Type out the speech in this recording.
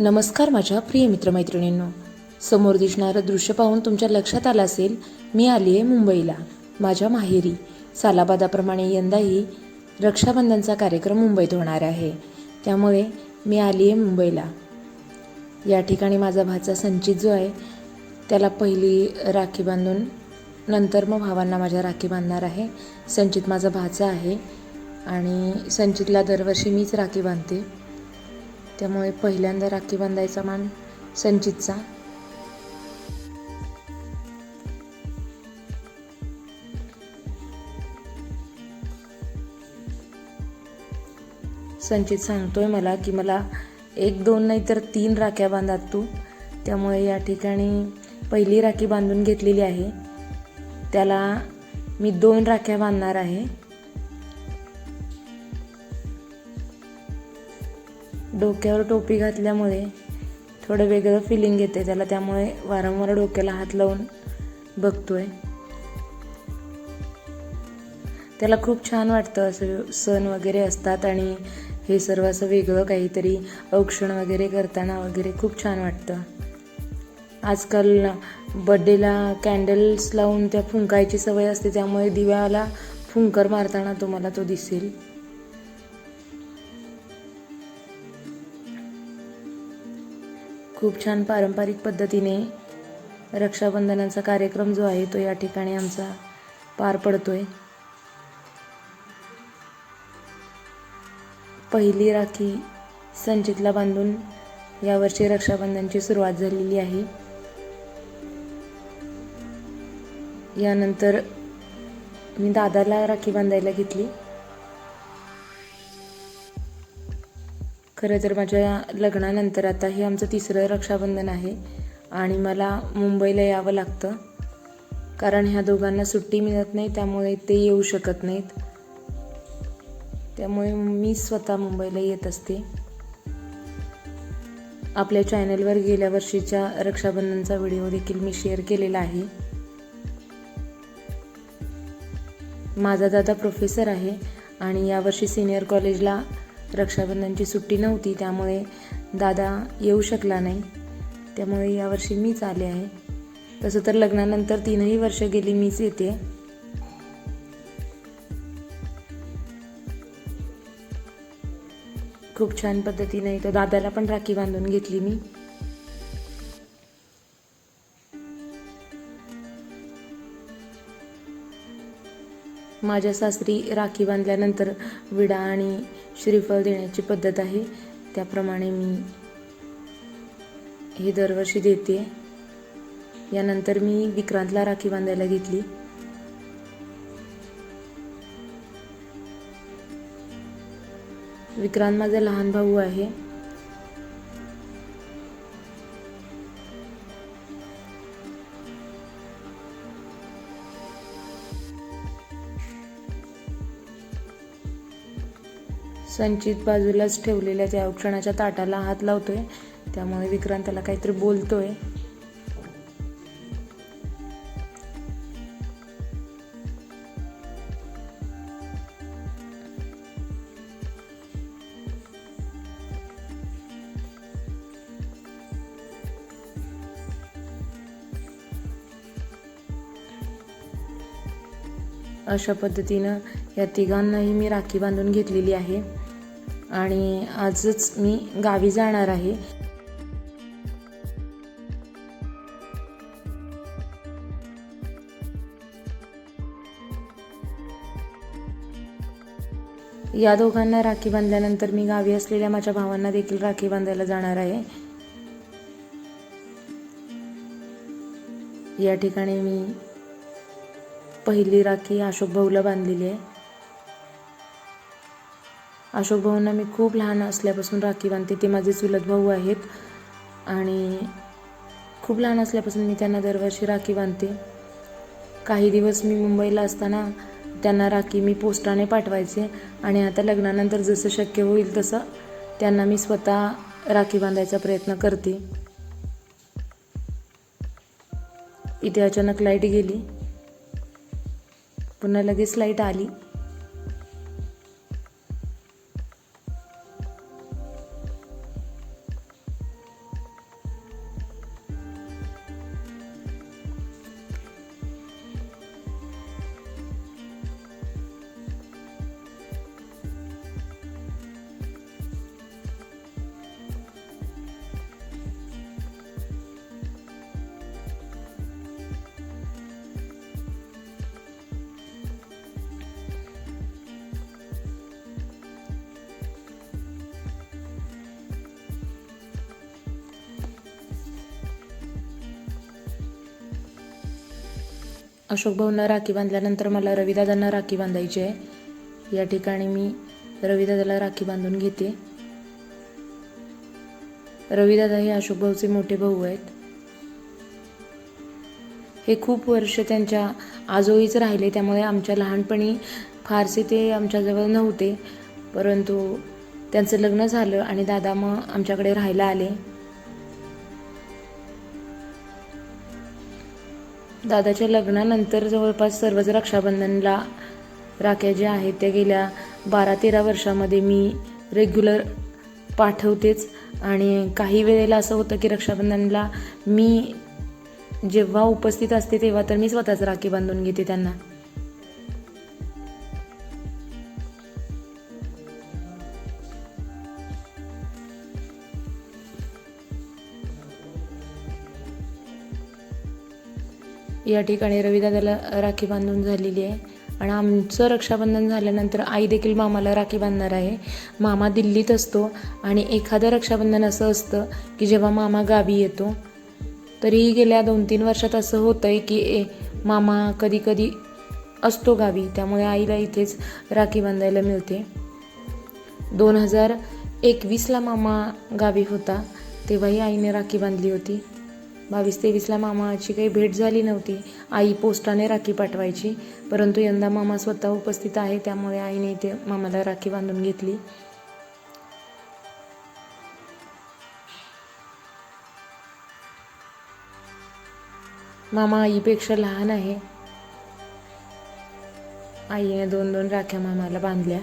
नमस्कार माझ्या प्रिय मित्रमैत्रिणींनो. समोर दिसणारं दृश्य पाहून तुमच्या लक्षात आलं असेल मी आली आहे मुंबईला. माझ्या माहेरी. सालाबादाप्रमाणे यंदाही रक्षाबंधनचा कार्यक्रम मुंबईत होणार आहे. त्यामुळे मी आली आहे मुंबईला. या ठिकाणी माझा भाचा संचित जो आहे त्याला पहिली राखी बांधून नंतर मग भावांना माझ्या राखी बांधणार आहे. संचित माझा भाचा आहे आणि संचितला दरवर्षी मीच राखी बांधते. त्यामुळे पहिल्यांदा राखी बांधायचा मान संचितचा. संचित सांगतोय मला की मला एक दोन नाही तर तीन राख्या बांधात तू. त्यामुळे या ठिकाणी पहिली राखी बांधून घेतलेली आहे. त्याला मी दोन राख्या बांधणार आहे. डोक्यावर टोपी घातल्यामुळे थोडं वेगळं फिलिंग येते त्याला. त्यामुळे वारंवार डोक्याला हात लावून बघतोय. त्याला खूप छान वाटतं असं सण वगैरे असतात आणि हे सर्व असं वेगळं काहीतरी औक्षण वगैरे करताना वगैरे खूप छान वाटतं. आजकाल बड्डेला कॅन्डल्स लावून त्या फुंकायची सवय असते त्यामुळे दिव्याला फुंकर मारताना तुम्हाला तो दिसेल. खूप छान पारंपरिक पद्धतीने रक्षाबंधनाचा कार्यक्रम जो आहे तो या ठिकाणी आमचा पार पडतोय. पहिली राखी संचितला बांधून यावर्षी रक्षाबंधनची सुरुवात झालेली आहे. यानंतर मी दादाला राखी बांधायला घेतली. खरं तर माझ्या लग्नानंतर आता हे आमचं तिसरं रक्षाबंधन आहे आणि मला मुंबईला यावं लागतं. कारण ह्या दोघांना सुट्टी मिळत नाही त्यामुळे ते येऊ शकत नाहीत. त्यामुळे मी स्वतः मुंबईला येत असते. आपल्या चॅनलवर गेल्या वर्षीच्या रक्षाबंधनचा व्हिडिओ देखील मी शेअर केलेला आहे. माझा दादा प्रोफेसर आहे आणि यावर्षी सिनियर कॉलेजला रक्षाबंधनची सुट्टी नव्हती त्यामुळे दादा येऊ शकला नाही. त्यामुळे यावर्षी मीच आले आहे. तसं तर लग्नानंतर तीनही वर्ष गेली मीच येते. खूप छान पद्धतीने तो दादाला पण राखी बांधून घेतली मी. माझ्या सासरी राखी बांधल्यानंतर विडा आणि श्रीफळ देण्याची पद्धत आहे. त्याप्रमाणे मी हे दरवर्षी देते. यानंतर मी विक्रांतला राखी बांधायला घेतली. विक्रांत माझा लहान भाऊ आहे. संचित बाजूलाच ठेवलेल्या त्या औक्षणाच्या ताटाला हात लावतोय. त्यामुळे विक्रांत त्याला काहीतरी बोलतोय. अशा पद्धतीनं या तिघांनाही मी राखी बांधून घेतलेली आहे. आणि आजच मी गावी जाणार आहे. या दोघांना राखी बांधल्यानंतर मी गावी असलेल्या माझ्या भावांना देखील राखी बांधायला जाणार आहे. या ठिकाणी मी पहिली राखी अशोक भाऊला बांधलेली आहे. अशोक भाऊंना मी खूप लहान असल्यापासून राखी बांधते. ते माझे चुलत भाऊ आहेत. आणि खूप लहान असल्यापासून मी त्यांना दरवर्षी राखी बांधते. काही दिवस मी मुंबईला असताना त्यांना राखी मी पोस्टाने पाठवायचे. आणि आता लग्नानंतर जसं शक्य होईल तसं त्यांना मी स्वतः राखी बांधायचा प्रयत्न करते. इथे अचानक लाइट गेली. पुन्हा लगेच लाइट आली. अशोक भाऊंना राखी बांधल्यानंतर मला रविदादांना राखी बांधायची आहे. या ठिकाणी मी रविदादाला राखी बांधून घेते. रविदादा हे अशोक भाऊचे मोठे भाऊ आहेत. हे खूप वर्ष त्यांच्या आजोळीच राहिले त्यामुळे आमच्या लहानपणी फारसे ते आमच्याजवळ नव्हते. परंतु त्यांचं लग्न झालं आणि दादा मग आमच्याकडे राहायला आले. दादाच्या लग्नानंतर जवळपास सर्वच रक्षाबंधनला राख्या ज्या आहेत त्या गेल्या बारा तेरा वर्षामध्ये मी रेग्युलर पाठवतेच. आणि काही वेळेला असं होतं की रक्षाबंधनला मी जेव्हा उपस्थित असते तेव्हा तर मी स्वतःच राखी बांधून घेते त्यांना. या ठिकाणी रविदादाला राखी बांधून झालेली आहे. आणि आमचं रक्षाबंधन झाल्यानंतर आई देखील मामाला राखी बांधणार आहे. मामा दिल्लीत असतो आणि एखादं रक्षाबंधन असं असतं की जेव्हा मामा गावी येतो तरीही गेल्या दोन तीन वर्षात असं होतं आहे की ए मामा कधी कधी असतो गावी त्यामुळे आईला इथेच राखी बांधायला मिळते. दोन हजार एकवीसला मामा गावी होता तेव्हाही आईने राखी बांधली होती. बावीस तेवीसला मामाची काही भेट झाली नव्हती. आई पोस्टाने राखी पाठवायची. परंतु यंदा मामा स्वतः उपस्थित आहे त्यामुळे आईने इथे मामाला राखी बांधून घेतली. मामा आईपेक्षा लहान आहे. आईने दोन दोन राख्या मामाला बांधल्या.